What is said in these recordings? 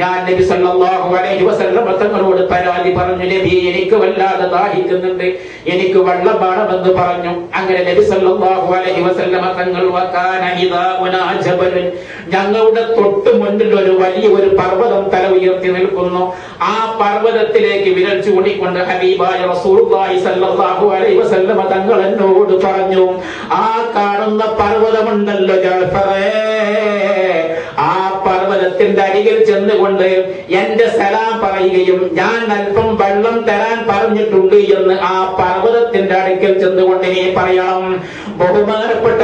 ഞാൻ നബി സല്ലല്ലാഹു അലൈഹി വസല്ലം തങ്ങളോട് പരാതി പറഞ്ഞു നബി എനിക്ക് വല്ലാതെ ദാഹിക്കുന്നുണ്ട്. എനിക്ക് വെള്ളം വേണമെന്ന് പറഞ്ഞു. അങ്ങനെ നബി സല്ലല്ലാഹു അലൈഹി വസല്ലം തങ്ങൾ വകാന ഹിദാഉനാ ജബലൻ. ഞങ്ങളുടെ തൊട്ട് മുന്നിൽ ഒരു വലിയ ഒരു പർവതം തല ഉയർത്തി നിൽക്കുന്നു. ആ പർവതത്തിലേക്ക് വിരൽ ചൂണ്ടിക്കൊണ്ട് ഹബീബായ റസൂലുള്ളാഹി സല്ലല്ലാഹു അലൈഹി വസല്ലം തങ്ങൾ എന്നോട് പറഞ്ഞു ആ കാണുന്ന പർവതമുണ്ടല്ലോ പറയുകയും ഞാൻ അല്പം വെള്ളം തരാൻ പറഞ്ഞിട്ടുണ്ട് എന്ന് ആ പർവതത്തിന്റെ അടുക്കൽ ചെന്നുകൊണ്ട് നീ പറയണം. ബഹുമാനപ്പെട്ട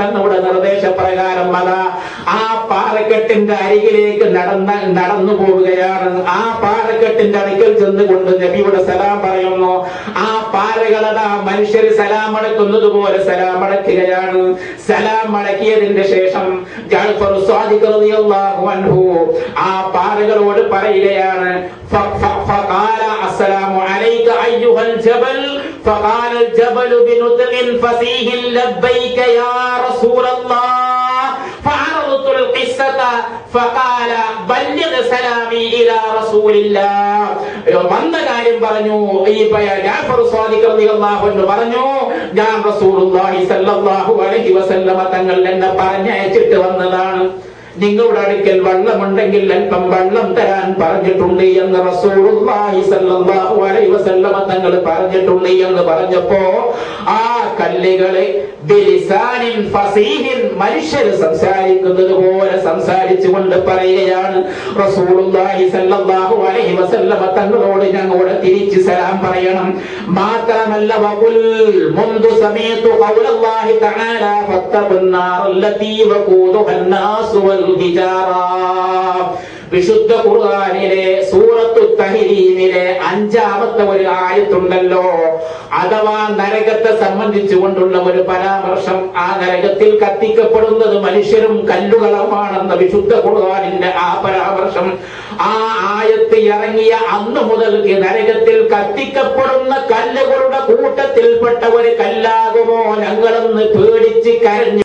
തങ്ങളുടെ നിർദ്ദേശപ്രകാരം അത ആ പാറക്കെട്ടിന്റെ അരികിലേക്ക് നടന്ന നടന്നു പോവുകയാണ്. ആ പാറക്കെട്ടിന്റെ അടുക്കൽ ചെന്നുകൊണ്ട് നബിയുടെ സലാം പറയുന്നു. ആ പാറകളതാ മനുഷ്യർ സലാം അടക്കുന്നത് പോലെ സലാം അടക്കുകയാണ് സലാം അടക്കിയതിന്റെ ശേഷം സ്വാദിഖ് റളിയല്ലാഹു അൻഹു ആ പാറകളോട് പറയുകയാണ് ഫ- ഫ- ഫഖാല അസ്സലാമു അലൈക അയ്യുഹൽ ജബൽ فقال الجبل بنطق فصيح لبيك يا رسول الله فعرضت القصة فقال بلغ سلامي إلى رسول الله വന്ന കാര്യം പറഞ്ഞു ഈ പയ- ജാഫർ സ്വാദിഖ് റളിയല്ലാഹു അൻഹു പറഞ്ഞു ഞാൻ റസൂലുള്ളാഹി സല്ലല്ലാഹു അലൈഹി വസല്ലമ തങ്ങൾ എന്നെ പറഞ്ഞയച്ചിട്ട് വന്നതാണ് നിങ്ങളുടെ അടുക്കൽ വള്ളമുണ്ടെങ്കിൽ അല്പം വെള്ളം തരാൻ പറഞ്ഞിട്ടുണ്ട് എന്ന് തങ്ങൾ പറഞ്ഞിട്ടുണ്ട് എന്ന് പറഞ്ഞപ്പോ ആ കല്ലുകളെ മനുഷ്യർ സംസാരിക്കുന്നത് പോലെ സംസാരിച്ചുകൊണ്ട് പറയുകയാണ്. തങ്ങളോട് ഞങ്ങളോട് തിരിച്ച് സലാം പറയണം. മാത്രമല്ല വഖുൽ വിശുദ്ധ ഖുർആനിലെ സൂറത്തു തഹരീമിലെ അഞ്ചാമത്തെ ഒരു ആയത്തുണ്ടല്ലോ. അഥവാ നരകത്തെ സംബന്ധിച്ചുകൊണ്ടുള്ള ഒരു പരാമർശം ആ നരകത്തിൽ കത്തിക്കപ്പെടുന്നത് മനുഷ്യരും കല്ലുകളുമാണെന്ന വിശുദ്ധ ഖുർആാനിന്റെ ആ പരാമർശം. ആ ആയത്ത് ഇറങ്ങിയ അന്ന് മുതൽ നരകത്തിൽ കത്തിക്കപ്പെടുന്ന കല്ലുകളുടെ കൂട്ടത്തിൽപ്പെട്ട ഒരു കല്ലാകുമോ ഞങ്ങളെന്ന് പേടിച്ച് കരഞ്ഞു